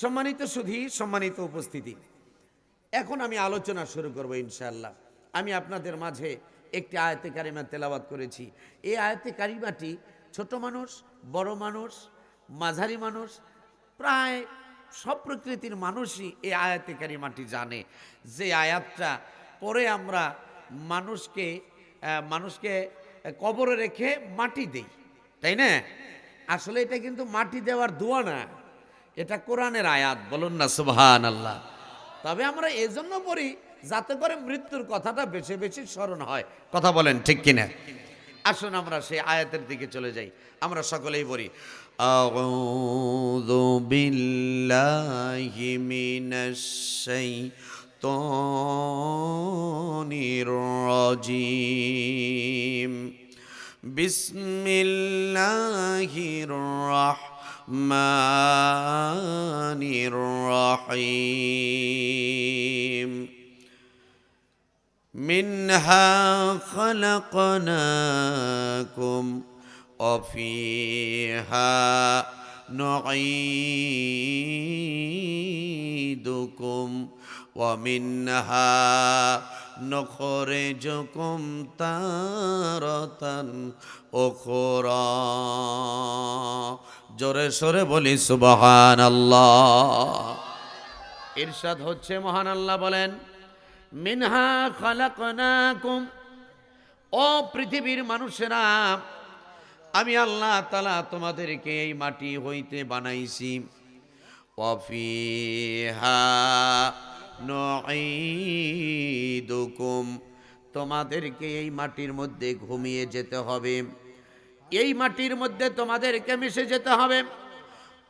সম্মানিত সুধী, সম্মানিত উপস্থিতি। এখন আমি আলোচনা শুরু করব ইনশাআল্লাহ। আমি আপনাদের মাঝে একটি আয়তে কারিমা তেলাবাত করেছি। এই আয়তে কারিমাটি ছোট মানুষ, বড় মানুষ, মাঝারি মানুষ, প্রায় সব প্রকৃতির মানুষই এই আয়াতে কারিমাটি জানে। যে আয়াতটা পরে আমরা মানুষকে মানুষকে কবরে রেখে মাটি দেই, তাই না? আসলে এটা কিন্তু মাটি দেওয়ার দোয়া না। এটা কোরআনের আয়াত, বলুন না সুবহান আল্লাহ তবে আমরা এজন্য পড়ি যাতে করে মৃত্যুর কথাটা বেশি বেশি স্মরণ হয়। কথা বলেন ঠিক কিনা? আসুন আমরা সেই আয়াতের দিকে চলে যাই। আমরা সকলেই বলি আউযু বিল্লাহি মিনাশ শাইতানির রাজিম। বিসমিল্লাহির الرحمن الرحيم. منها خلقناكم وفيها نعيدكم ومنها نخرجكم تارة أخرى. জোরে সরে বলি সুবহান আল্লাহ ইরশাদ হচ্ছে মহান আল্লাহ বলেন, মিনহা খালাকনাকুম। ও পৃথিবীর মানুষেরা, আমি আল্লাহ তালা তোমাদেরকে এই মাটি হইতে বানাইছি। তোমাদেরকে এই মাটির মধ্যে ঘুমিয়ে যেতে হবে। এই মাটির মধ্যে তোমাদেরকে মিশে যেতে হবে।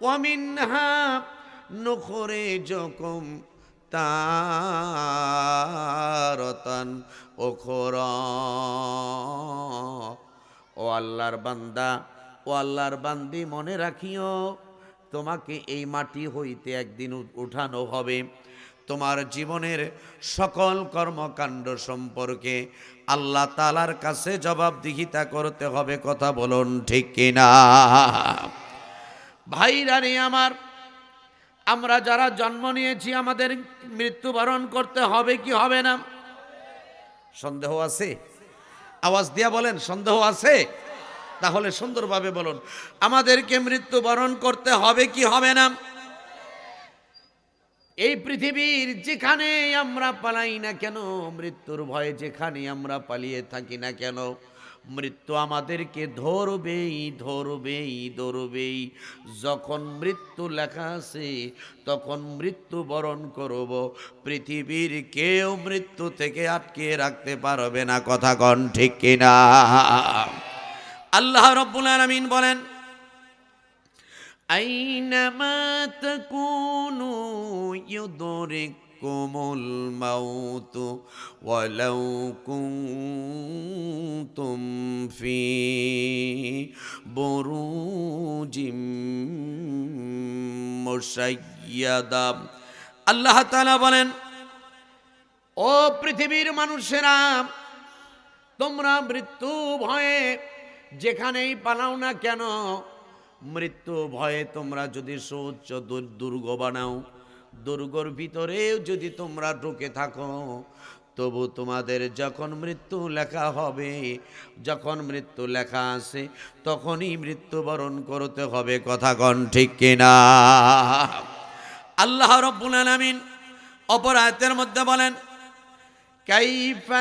ওয়ামিনহা নখরে যকম তারতান ওখরা ও আল্লাহর বান্দা, ও আল্লাহর বান্দি, মনে রাখিও, তোমাকে এই মাটি হইতে একদিন উঠানো হবে। তোমার জীবনের সকল কর্মকাণ্ড সম্পর্কে আল্লাহ তালার কাছে জবাবদিহিতা করতে হবে, কথা বলুন ঠিক কিনা? ভাইরা রে আমার, আমরা যারা জন্ম নিয়েছি, আমাদের মৃত্যুবরণ করতে হবে কি হবে না? সন্দেহ আছে? আওয়াজ দিয়া বলেন, সন্দেহ আছে? তাহলে সুন্দরভাবে বলুন, আমাদেরকে মৃত্যুবরণ করতে হবে কি হবে না? এই পৃথিবীর যেখানে আমরা পালাই না কেন, মৃত্যুর ভয়ে যেখানে আমরা পালিয়ে থাকি না কেন, মৃত্যু আমাদেরকে ধরবেই ধরবেই ধরবেই। যখন মৃত্যু লেখা আছে, তখন মৃত্যু বরণ করব। পৃথিবীর কেউ মৃত্যু থেকে আটকে রাখতে পারবে না, কথা কন ঠিক কিনা? আল্লাহ রব্বুল আলামিন বলেন أينما تكونوا يدرككم الموت ولو كنتم في بروج مشيدة আল্লাহ তাআলা বলেন ও পৃথিবীর মানুষেরা তোমরা মৃত্যু ভয়ে যেখানেই পালাও না কেন মৃত্যু ভয়ে তোমরা যদি সৌচ্চ দুর্গ বানাও, দুর্গর ভিতরেও যদি তোমরা ঢুকে থাকো, তবু তোমাদের যখন মৃত্যু লেখা হবে, যখন মৃত্যু লেখা আছে, তখনই মৃত্যুবরণ করতে হবে। কথা কন ঠিক কিনা? আল্লাহ রব্বুল আলামিন অপরাধের মধ্যে বলেন কাইফা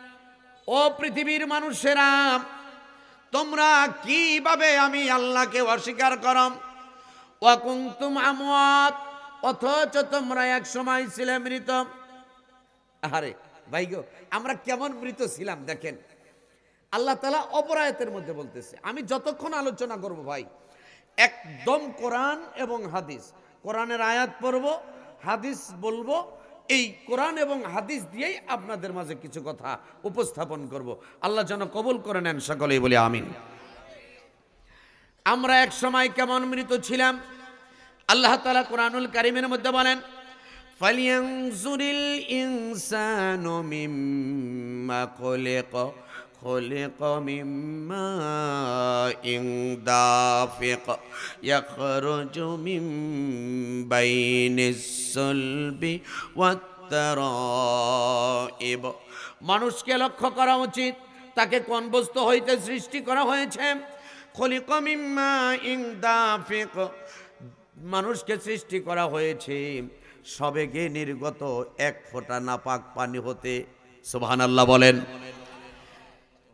ও পৃথিবীর মানুষেরা, তোমরা কীভাবে আমি আল্লাহকে অস্বীকার করম? ওয়াকুনতুম আমওয়াত, অথচ তোমরা এক সময় ছিলে মৃত। আরে ভাই গো, আমরা কেমন মৃত ছিলাম, দেখেন। আল্লাহ তালা অপরায়তের মধ্যে বলতেছে, আমি যতক্ষণ আলোচনা করব ভাই, একদম কোরআন এবং হাদিস। কোরআনের আয়াত পড়ব, হাদিস বলব এই কোরআন এবং হাদিস দিয়েই আপনাদের মাঝে কিছু কথা উপস্থাপন করব। আল্লাহ যেন কবুল করে নেন সকলেই বলে আমিন। আমরা এক সময় কেমন মৃত ছিলাম? আল্লাহ তালা কোরআনুল কারিমের মধ্যে বলেন ফালিয়াংজুরিল ইনসানু মিম্মা খলিক। خلق من ماء دافق يخرج من بين الصلب والترائب মানুষকে লক্ষ্য করা উচিত তাকে কোন বস্তু হইতে সৃষ্টি করা হয়েছে খলিক মিম্মা ইং দাফিক মানুষকে সৃষ্টি করা হয়েছে সবেগে নির্গত এক ফোঁটা নাপাক পানি হতে সুবহানাল্লাহ বলেন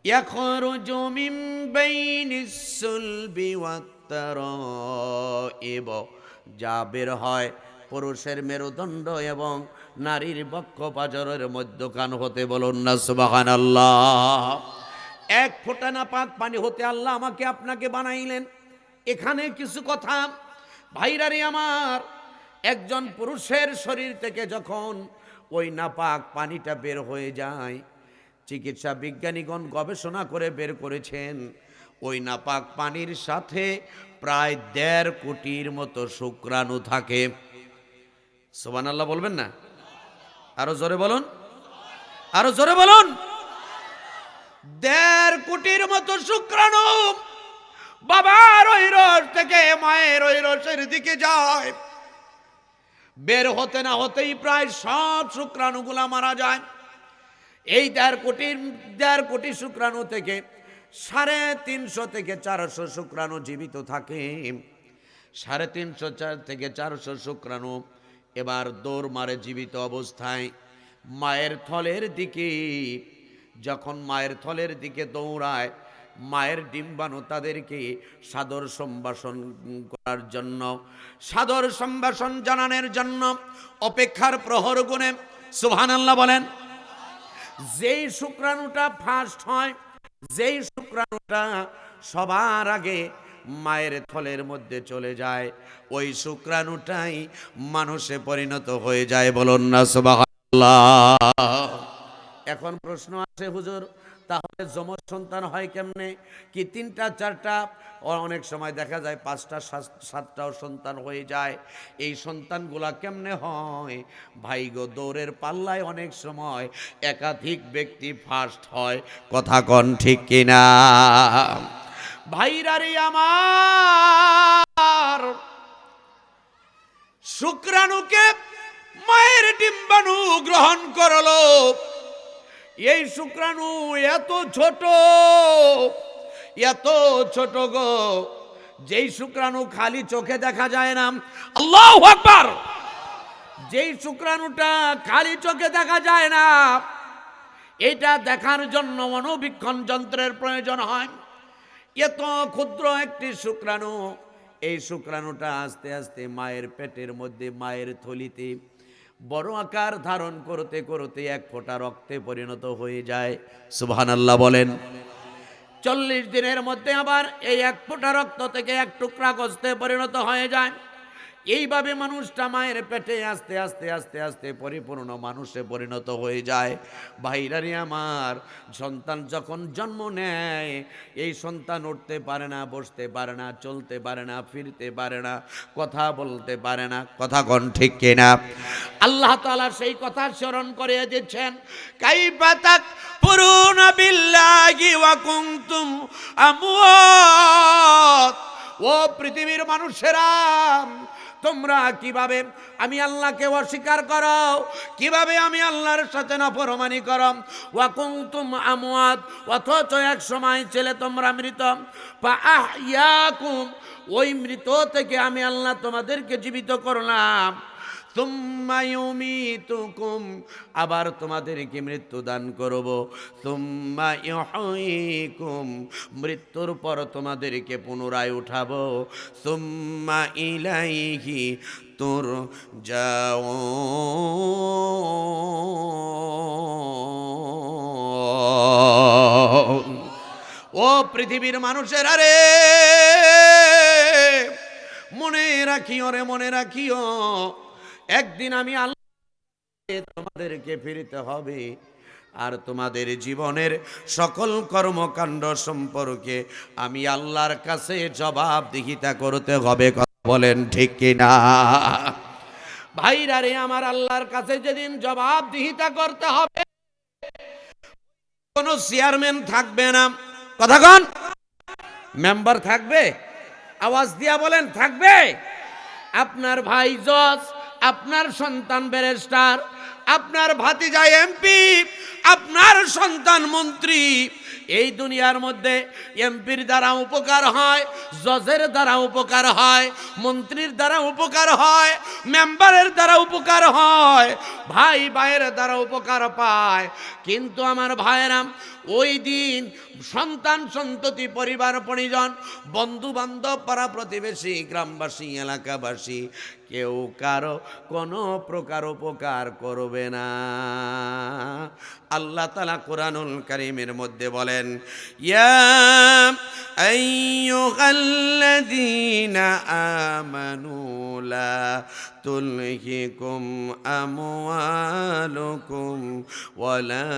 يخرج من بين الصلب والترائب যা বের হয় পুরুষের মেরুদণ্ড এবং নারীর বক্ষ পাজরের মধ্যখান হতে বলুন না সুবাহান আল্লাহ এক ফোঁটা না পাক পানি হতে আল্লাহ আমাকে আপনাকে বানাইলেন এখানে কিছু কথা ভাইরারে আমার একজন পুরুষের শরীর থেকে যখন ওই নাপাক পানিটা বের হয়ে যায় চিকিৎসা বিজ্ঞানীগণ গবেষণা করে বের করেছেন। ওই নাপাক পানির সাথে প্রায় দেড় কোটির মতো শুক্রাণু থাকে। সোবান আল্লাহ বলবেন না? আরও জোরে বলুন। আরও জোরে বলুন। দেড় কোটির মতো শুক্রাণু বাবার ওই রস থেকে মায়ের ওই রসের দিকে যায়। বের হতে না হতেই প্রায় সব শুক্রাণুগুলা মারা যায়। এই দেড় কোটির দেড় কোটি শুক্রাণু থেকে সাড়ে তিনশো থেকে চারশো শুক্রাণু জীবিত থাকে। সাড়ে তিনশো চার থেকে চারশো শুক্রাণু এবার দৌড় মারে জীবিত অবস্থায়। মায়ের থলের দিকে, যখন মায়ের থলের দিকে দৌড়ায়, মায়ের ডিম্বাণু তাদেরকে সাদর সম্ভাষণ করার জন্য, সাদর সম্ভাষণ জানানোর জন্য অপেক্ষার প্রহর গুণে সুবহানাল্লাহ বলেন যেই শুক্রাণুটা ফার্স্ট হয়, যেই শুক্রাণুটা সবার আগে মায়ের থলের মধ্যে চলে যায়, ওই শুক্রাণুটাই মানুষে পরিণত হয়ে যায়, বলুন না সুবহানাল্লাহ। এখন প্রশ্ন আছে হুজুর তাহলে যমজ সন্তান হয় কেমনে? কি তিনটা, চারটা? অনেক সময় দেখা যায় পাঁচটা, সাত- সাতটাও সন্তান হয়ে যায়। এই সন্তানগুলা কেমনে হয়? ভাই গো, দৌড়ের পাল্লায় অনেক সময় একাধিক ব্যক্তি ফার্স্ট হয়। কথা কন ঠিক কিনা? ভাইরারে আমার, শুক্রাণুকে মায়ের ডিম্বাণু গ্রহণ করল। এই শুক্রাণু এত ছোট এত ছোট গো যেই শুক্রাণু খালি চোখে দেখা যায় না। আল্লাহ আকবার! যেই শুক্রাণুটা খালি চোখে দেখা যায় না এটা দেখার জন্য মনোবীক্ষণ যন্ত্রের প্রয়োজন হয়। এত ক্ষুদ্র একটি শুক্রাণু এই শুক্রাণুটা আস্তে আস্তে মায়ের পেটের মধ্যে মায়ের থলিতে বড় আকার ধারণ করতে করতে এক ফোঁটা রক্তে পরিণত হয়ে যায়। সুবহানাল্লাহ বলেন। চল্লিশ দিনের মধ্যে আবার এই এক ফোঁটা রক্ত থেকে এক টুকরা গস্তে পরিণত হয়ে যায়। এইভাবে মানুষটা মায়ের পেটে আস্তে আস্তে আস্তে আস্তে পরিপূর্ণ মানুষে পরিণত হয়ে যায়। ভাইরারি আমার, সন্তান যখন জন্ম নেয়, এই সন্তান উঠতে পারে না, বসতে পারে না, চলতে পারে না, ফিরতে পারে না, কথা বলতে পারে না, কথা কন ঠিক কিনা? আল্লাহ তাআলা সেই কথা স্মরণ করে দিচ্ছেন বিল্লাহি ওয়া কুনতুম আমওয়াত। ও পৃথিবীর মানুষেরা তোমরা কীভাবে আমি আল্লাহকে অস্বীকার করো? কীভাবে আমি আল্লাহর সাথে নাফরমানি করম ওয়াকুম তুম আমওয়াত, অথচ এক সময় ছেলে তোমরা মৃত। আহইয়াকুম ওই মৃত থেকে আমি আল্লাহ তোমাদেরকে জীবিত করলাম। তুম্মা ইউমিতুকুম, আবার তোমাদেরকে মৃত্যু দান করব। তুম্মা ইউহয়িকুম মৃত্যুর পর তোমাদেরকে পুনরায় উঠাবো। তুম্মা ইলাইহি তোর যাও ও পৃথিবীর মানুষের, আরে মনে রাখিও রে, মনে রাখিও। একদিন আমি আল্লাহ তোমাদেরকে ফিরতে হবে আর তোমাদের জীবনের সকল কর্মকাণ্ড সম্পর্কে আমি আল্লাহর কাছে জবাবদিহিতা করতে হবে, কথা বলেন ঠিক কিনা? ভাইরা রে, আমার আল্লাহর কাছে যেদিন জবাবদিহিতা করতে হবে, কোনো চেয়ারম্যান থাকবে না। কথা কন। মেম্বার থাকবে? আওয়াজ দিয়া বলেন, থাকবে? আপনার ভাই জজ আপনার সন্তান ব্যারিস্টার, আপনার ভাতিজা এমপি, আপনার সন্তান মন্ত্রী। এই দুনিয়ার মধ্যে এমপির দ্বারা উপকার হয়, জজের দ্বারা উপকার হয়, মন্ত্রীর দ্বারা উপকার হয়, মেম্বারের দ্বারা উপকার হয়, ভাই ভাইয়ের দ্বারা উপকার পায়। কিন্তু আমার ভাইয়েরাম, ওই দিন সন্তান সন্ততি পরিবার পরিজন বন্ধু বান্ধব পাড়া প্রতিবেশী, গ্রামবাসী, এলাকাবাসী কেউ কারও কোনো প্রকার উপকার করবে না। আল্লাহ তালা কোরআনুল করিমের মধ্যে বলেন, ইয়া আইয়ুহাল্লাযীনা আমানু লা তুলহিকুম আমওয়ালুকুম ওয়ালা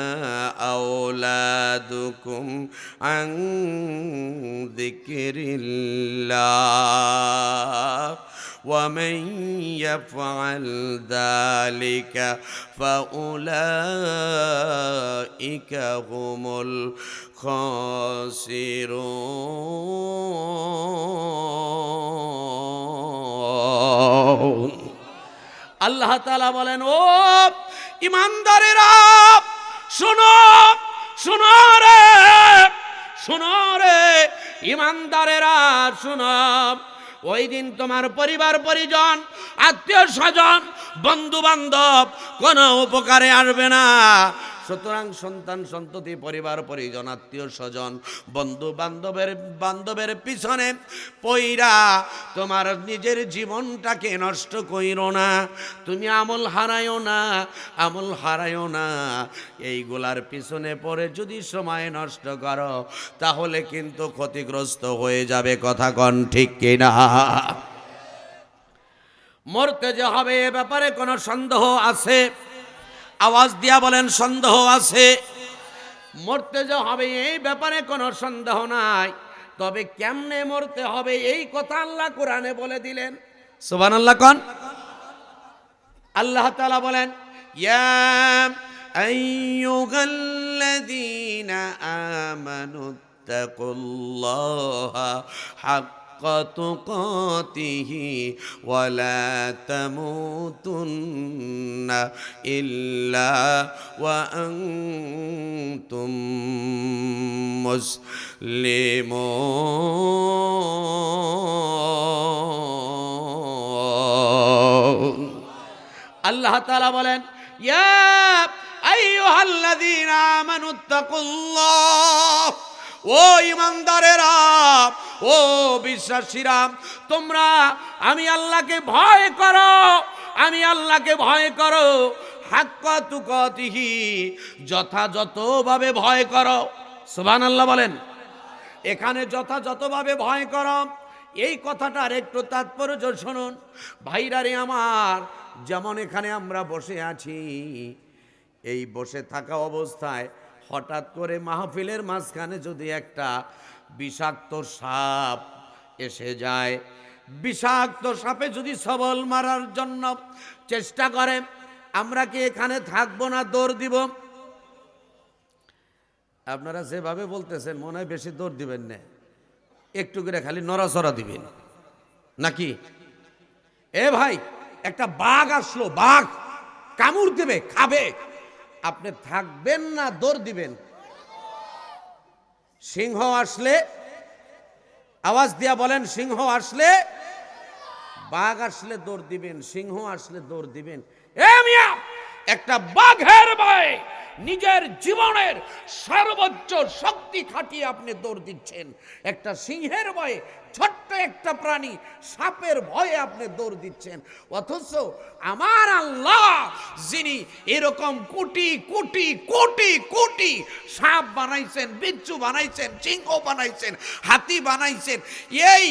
আওলাদুকুম আন যিকরিল্লাহ। ومن يفعل ذلك فأولئك هم الخاسرون আল্লাহ তালা বলেন ও ইমানদারেরা শোনো শোনো রে শোনো রে ইমানদারেরা শোনো ওই দিন তোমার পরিবার পরিজন আত্মীয় স্বজন বন্ধু বান্ধব কোনো উপকারে আসবে না। সুতরাং সন্তান, সন্ততি, পরিবার, পরিজন, আত্মীয়, স্বজন, বন্ধু বান্ধবের বান্ধবের পিছনে পইরা তোমার নিজের জীবনটাকে নষ্ট কইরো না, তুমি আমল হারায়ও না, আমল হারায়ও না। এইগুলার পিছনে পড়ে যদি সময় নষ্ট করো, তাহলে কিন্তু ক্ষতিগ্রস্ত হয়ে যাবে কথা কন ঠিক কিনা? মরতে যে হবে এ ব্যাপারে কোনো সন্দেহ আছে? আওয়াজ দিয়া বলেন সন্দেহ আছে। মরতে যে হবে এই ব্যাপারে কোনো সন্দেহ নাই। তবে কেমনে মরতে হবে এই কথা আল্লাহ কোরআনে বলে দিলেন। সুবান আল্লাহ কন। আল্লাহ তালা বলেন ইয়া আইয়ুহাল্লাযীনা আমানু তাকুল্লাহা হাক্কা تقاته ولا تموتن إلا وأنتم مسلمون আল্লাহ তাআলা বলেন ইয়া আইয়ুহাল্লাযীনা আমানুত্তাকুল্লাহ ও ইমানদারেরা, ও বিশ্বাসীরা, তোমরা আমি আল্লাহকে ভয় করো, আমি আল্লাহকে ভয় করো। হাক্কা তুকতিহি, যথাযথভাবে ভয় করো। সুবহান আল্লাহ বলেন। এখানে যথাযথভাবে ভয় করো। এই কথাটার একটু তাৎপর্য শুনুন। ভাইরারে আমার, যেমন এখানে আমরা বসে আছি, এই বসে থাকা অবস্থায় হঠাৎ করে মাহফিলের মাঝখানে যদি একটা বিষাক্ত সাপ এসে যায়, বিষাক্ত সাপে যদি সবল মারার জন্য চেষ্টা করে, আমরা কি এখানে থাকব না, দৌড় দিব? আপনারা যেভাবে বলতেছেন, মনে হয় বেশি দৌড় দিবেন না। একটু করে খালি নড়াচড়া দিবেন। নাকি? এ ভাই, একটা বাঘ আসলো, বাঘ কামড় দেবে, খাবে। আপনি থাকবেন না, দৌড় দিবেন। সিংহ আসলে, আওয়াজ দিয়া বলেন, সিংহ আসলে, বাঘ আসলে দৌড় দিবেন, সিংহ আসলে দৌড় দিবেন। একটা বাঘের ভয়ে নিজের জীবনের সর্বোচ্চ শক্তি খাটিয়ে আপনি দৌড় দিচ্ছেন। একটা সিংহের ভয়ে ছোট্ট একটা প্রাণী সাপের ভয়ে আপনি দৌড় দিচ্ছেন। অথচ আমার আল্লাহ যিনি এরকম কোটি কোটি কোটি কোটি সাপ বানাইছেন, বিচ্ছু বানাইছেন, সিংহ বানাইছেন, হাতি বানাইছেন, এই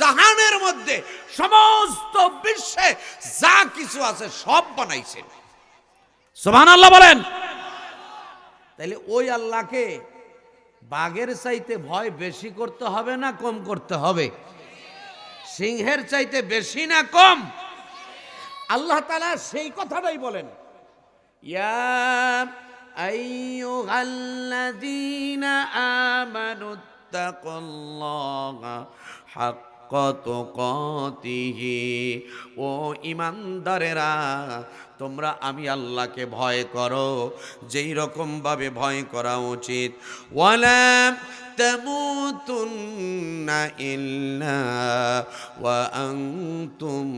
জাহানের মধ্যে সমস্ত বিশ্বে যা কিছু আছে সব বানাইছেন। সোহান আল্লাহ বলেন। তাহলে ওই আল্লাহকে বাঘের চাইতে ভয় বেশি করতে হবে না কম করতে হবে? সিংহের চাইতে বেশি না কম? আল্লাহ তালা সেই কথাটাই বলেন। ইয়া আইয়ুহাল্লাযীনা আমানু তাকুল্লাহা হাক্ক। তুকাতিহি ও ইমানদারেরা, তোমরা আমি আল্লাহকে ভয় করো, যেই রকম ভাবে ভয় করা উচিত। ওয়ালা ইল্লা ওয়া আনতুম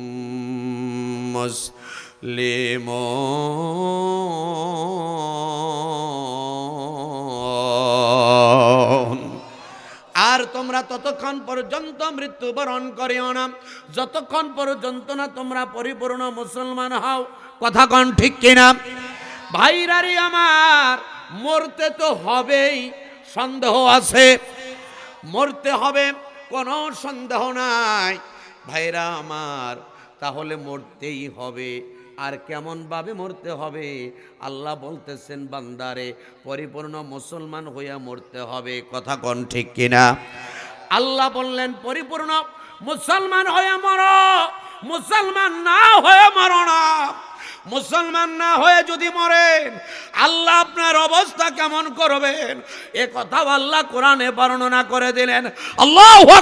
মুসলিমুন। আর তোমরা ততক্ষণ পর্যন্ত মৃত্যুবরণ করিও না। যতক্ষণ পর্যন্ত না তোমরা পরিপূর্ণ মুসলমান হও, কথা কন ঠিক কিনা? ভাইরারি আমার, মরতে তো হবেই, সন্দেহ আছে। মরতে হবে, কোনো সন্দেহ নাই। ভাইরা আমার, তাহলে মরতেই হবে। আর কেমন ভাবে মরতে হবে? আল্লাহ বলতেছেন, বান্দারে, পরিপূর্ণ মুসলমান হইয়া মরতে হবে। কথা কন ঠিক কিনা? আল্লাহ বললেন, পরিপূর্ণ মুসলমান হয়ে মর। মুসলমান না হয়ে মরো না। মুসলমান না হয়ে যদি মরেন, আল্লাহ আপনার অবস্থা কেমন করবেন? এ কথাও আল্লাহ কোরআনে বর্ণনা করে দিলেন। আল্লাহ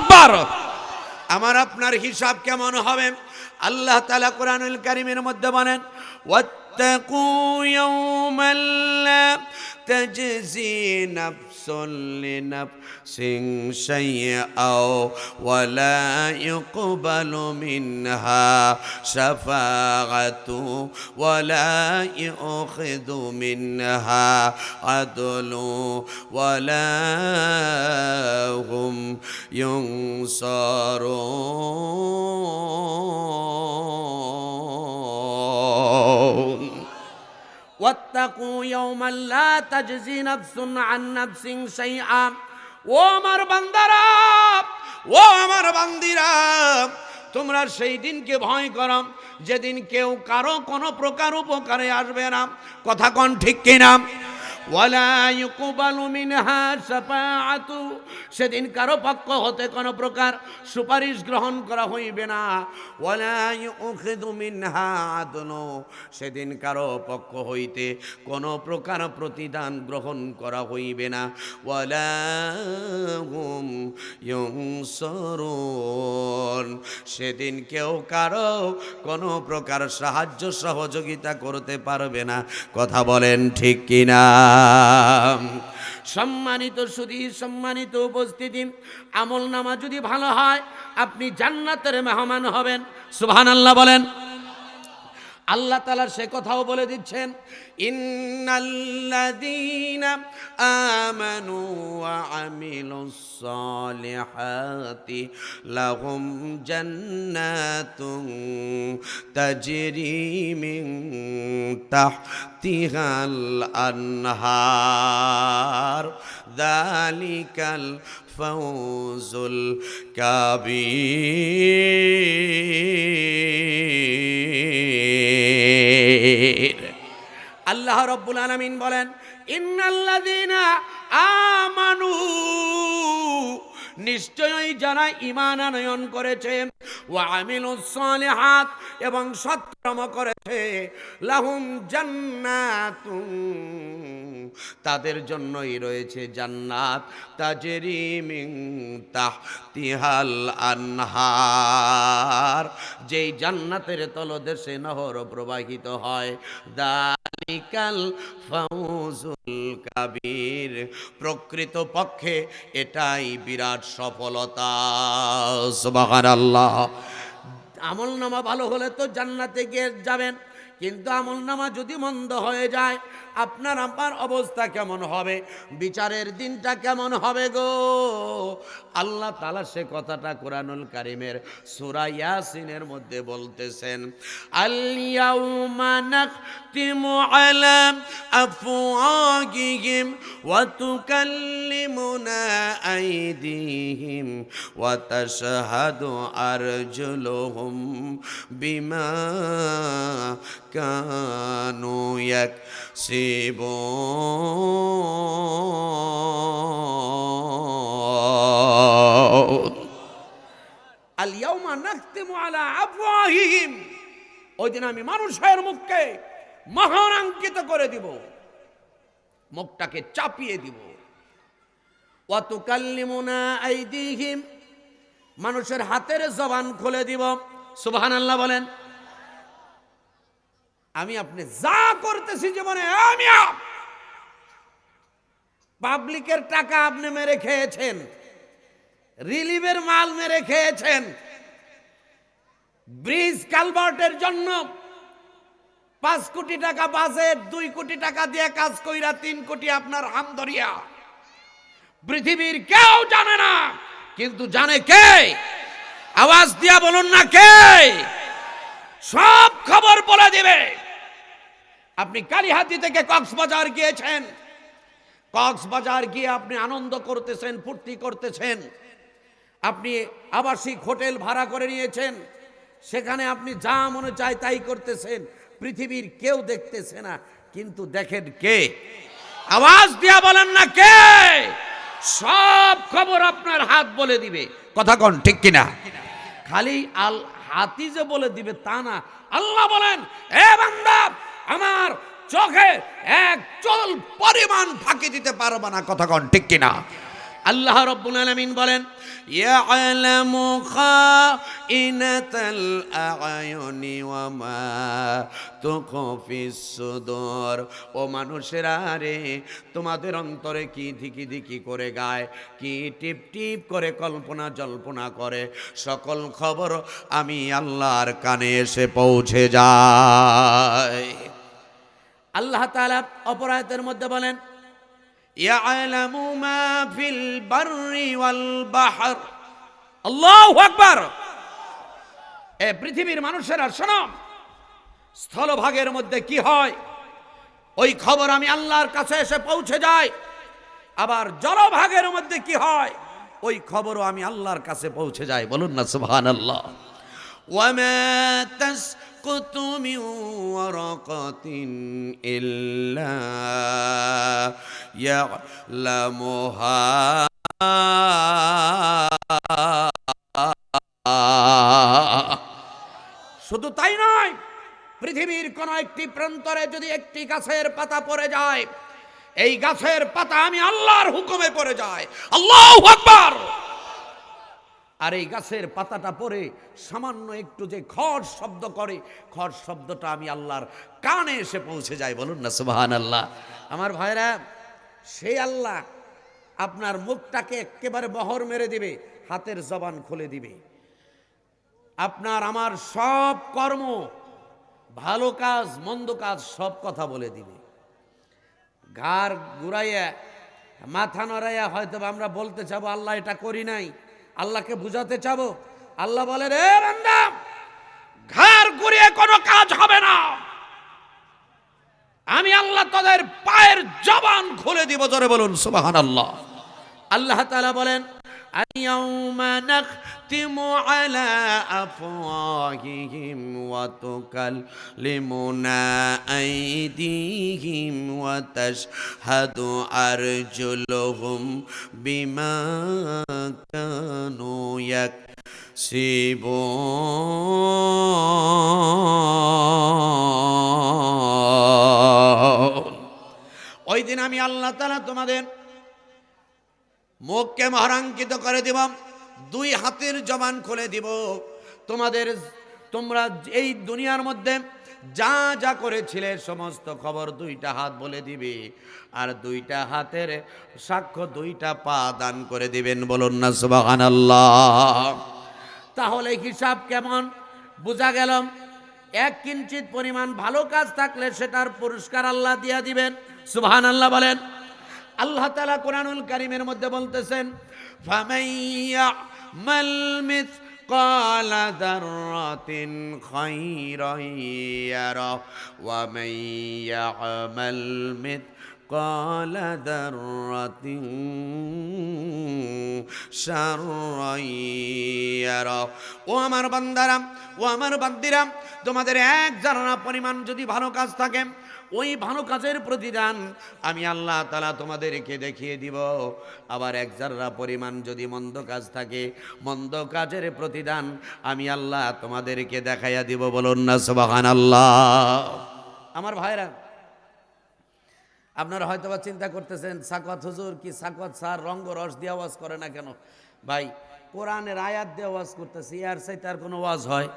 আমার আপনার হিসাব কেমন হবে? আল্লাহ তালা কোরআনুল কারিমের মধ্যে বলেন واتقوا يوما لا تجزي نفس لنفس شيئا ولا يقبل منها شفاعة ولا يؤخذ منها عدل ولا هم ينصرون. ওয়াত্তাকু ইয়াউমান লা তাজজি নাফসুন আন নাফসিন শাইআ। ও আমার বান্দারা, ও আমার বান্দিরা, তোমরা সেই দিনকে ভয় করো, যেদিন কেউ কারও কোনো প্রকার উপকারে আসবে না। কথা কন ঠিক কিনা? সেদিন কারও পক্ষ হতে কোনো প্রকার সুপারিশ গ্রহণ করা হইবে না। সেদিন কারও পক্ষ হইতে কোনো প্রকার প্রতিদান গ্রহণ করা হইবে না। সেদিন কেউ কারও কোনো প্রকার সাহায্য সহযোগিতা করতে পারবে না। কথা বলেন ঠিক কিনা? সম্মানিত সুধী সম্মানিত উপস্থিতি, আমল নামা যদি ভালো হয়, আপনি জান্নাতের মেহমান হবেন। সুবহান আল্লাহ বলেন। আল্লাহ তালার সে কথাও বলে দিচ্ছেন ইন্নাল্লাযীনা আমানু ওয়া আমিলুস সালিহাতি লাহুম জান্নাতুন তাজরি মিন তাহতিহাল আনহার যালিকাল ফাউজুল কাবীর আল্লাহ রব্বুল আলামিন বলেন, ইন্নাল্লাযীনা আমানু। নিশ্চয়ই যারা ইমান আনয়ন করেছে, ওয়া আমিলুস সালিহাত এবং সৎকর্ম করেছে, লাহুম জান্নাতুন। তাদের জন্যই রয়েছে জান্নাত, তাজেরি মিন তাহতিহাল আনহার। যেই জান্নাতের তলদেশে নহর প্রবাহিত হয় দালিকাল ফাউজুল কাবির। প্রকৃত পক্ষে এটাই বিরাট সফলতা। সুবহানাল্লাহ। আমল নামা ভালো হলে তো জান্নাতে গিয়ে যাবেন। কিন্তু আমল নামা যদি মন্দ হয়ে যায় আপনার, আমার অবস্থা কেমন হবে? বিচারের দিনটা কেমন হবে গো? আল্লাহ তালা সে কথাটা কোরআনুল কারিমের সুরা ইয়াসিনের মধ্যে বলতেছেন ওয়া তুকাল্লিমুনা আইদিহিম ওয়া নাখতিমু আলা মানুষের মুখকে মহারাঙ্কিত করে দিব। মুখটাকে চাপিয়ে দিব। আইদিহিম। মানুষের হাতের জবান খুলে দিব। সুবহানাল্লাহ বলেন আমি আপনি যা করতেছি জীবনে, আমি পাবলিকের টাকা আপনি মেরে খেয়েছেন। রিলিভের মাল মেরে খেয়েছেন। ব্রিজ কালভার্টের জন্য পাঁচ কোটি টাকা বাজেট, দুই কোটি টাকা দিয়ে কাজ কইরা তিন কোটি আপনার হামদরিয়া পৃথিবীর কেউ জানে না, কিন্তু জানে কে? আওয়াজ দিয়া বলুন না কে? সব খবর বলে দিবে। আপনি কালীহাতি থেকে কক্সবাজার গিয়েছেন। কক্সবাজার গিয়ে আপনি আনন্দ করতেছেন, ফুর্তি করতেছেন। আপনি আবাসিক হোটেল ভাড়া করে নিয়েছেন। সেখানে আপনি যা মনে চায় তাই করতেছেন। পৃথিবীর কেউ দেখতেছে না, কিন্তু দেখেন কে? আওয়াজ দিয়া বলেন না কে? সব খবর আপনার হাত বলে দিবে। কথা কন, ঠিক কিনা? খালি আল হাতি যে বলে দিবে, তা না। আল্লাহ বলেন, এ বান্দা আমার চোখে এক চল পরিমাণ ফাঁকি দিতে পারব না কথা কন ঠিক কিনা? আল্লাহ রব্বুল আলামিন বলেন খাইনাতাল আয়ুনি ওয়া মা তুখফিস সুদূর। ও মানুষেরা রে, তোমাদের অন্তরে কি ধিকি ধিকি করে গায়, কি টিপ টিপ করে কল্পনা জল্পনা করে, সকল খবর আমি আল্লাহর কানে এসে পৌঁছে যায় আল্লাহ তাআলা অপরাধের মধ্যে বলেন يعلم ما في البر والبحر আল্লাহু আকবার এ পৃথিবীর মানুষেরা শোনো স্থলভাগের মধ্যে কি হয় ওই খবর আমি আল্লাহর কাছে এসে পৌঁছে যায় আবার জলভাগের মধ্যে কি হয় ওই খবরও আমি আল্লাহর কাছে পৌঁছে যায় বলুন না সুবহানাল্লাহ وما تسقط من ورقة إلا يعلمها শুধু তাই নয় পৃথিবীর কোন একটি প্রান্তরে যদি একটি গাছের পাতা পড়ে যায় এই গাছের পাতা আমি আল্লাহর হুকুমে পড়ে যায় আল্লাহ আকবার আর এই গাছের পাতাটা পরে সামান্য একটু যে খড় শব্দ করে, খড় শব্দটা আমি আল্লাহর কানে এসে পৌঁছে যায় বলুন না সুবাহান আল্লাহ আমার ভাইরা, সেই আল্লাহ আপনার মুখটাকে একেবারে বহর মেরে দিবে, হাতের জবান খুলে দিবে। আপনার আমার সব কর্ম, ভালো কাজ, মন্দ কাজ, সব কথা বলে দিবে। ঘাড় ঘুরাইয়া মাথা নড়াইয়া হয়তো আমরা বলতে চাবো, আল্লাহ এটা করি নাই। আল্লাহকে বুঝাতে চাবো আল্লাহ বলে রে বান্দা ঘাড় ঘুরিয়ে কোনো কাজ হবে না আমি আল্লাহ তাদের পায়ের জবান খুলে দিব জোরে বলুন সুবাহান আল্লাহ আল্লাহ তাআলা বলেন اليوم نختم على أفواههم وتكلمنا أيديهم وتشهد أرجلهم بما كانوا يكسبون ওই দিন আমি আল্লাহ তালা তোমাদের মুখকে মহারাঙ্কিত করে দিব দুই হাতের জবান খুলে দিব তোমাদের তোমরা এই দুনিয়ার মধ্যে যা যা করেছিলে, সমস্ত খবর দুইটা হাত বলে দিবে। আর দুইটা হাতের সাক্ষ্য দুইটা পা দান করে দিবেন বলুন না সুবাহান তাহলে হিসাব কেমন? বোঝা গেল, এক কিঞ্চিত পরিমাণ ভালো কাজ থাকলে সেটার পুরস্কার আল্লাহ দিয়া দিবেন। সুবহান আল্লাহ বলেন। আল্লাহ তালা কোরআনুল কারিমের মধ্যে বলতেছেন, ফামাইয়া মালমিত قال ذرة خيرا يره ومن يعمل مثقال ذرة شرا يره ও আমার বান্দারা ও আমার বান্দিরা তোমাদের এক জানা পরিমাণ যদি ভালো কাজ থাকে ওই ভালো কাজের প্রতিদান আমি আল্লাহ তালা তোমাদেরকে দেখিয়ে দিব। আবার এক জাররা পরিমাণ যদি মন্দ কাজ থাকে, মন্দ কাজের প্রতিদান আমি আল্লাহ তোমাদেরকে দেখাইয়া দিব বলুন না সবাহান আল্লাহ আমার ভাইরা, আপনারা হয়তো বা চিন্তা করতেছেন সাকত হুজুর কি সাকত স্যার রঙ্গ রস দিয়ে আওয়াজ করে না কেন? ভাই, কোরআনের আয়াত দিয়ে আওয়াজ করতেছি আর সাথে আর কোনো ওয়াজ হয়?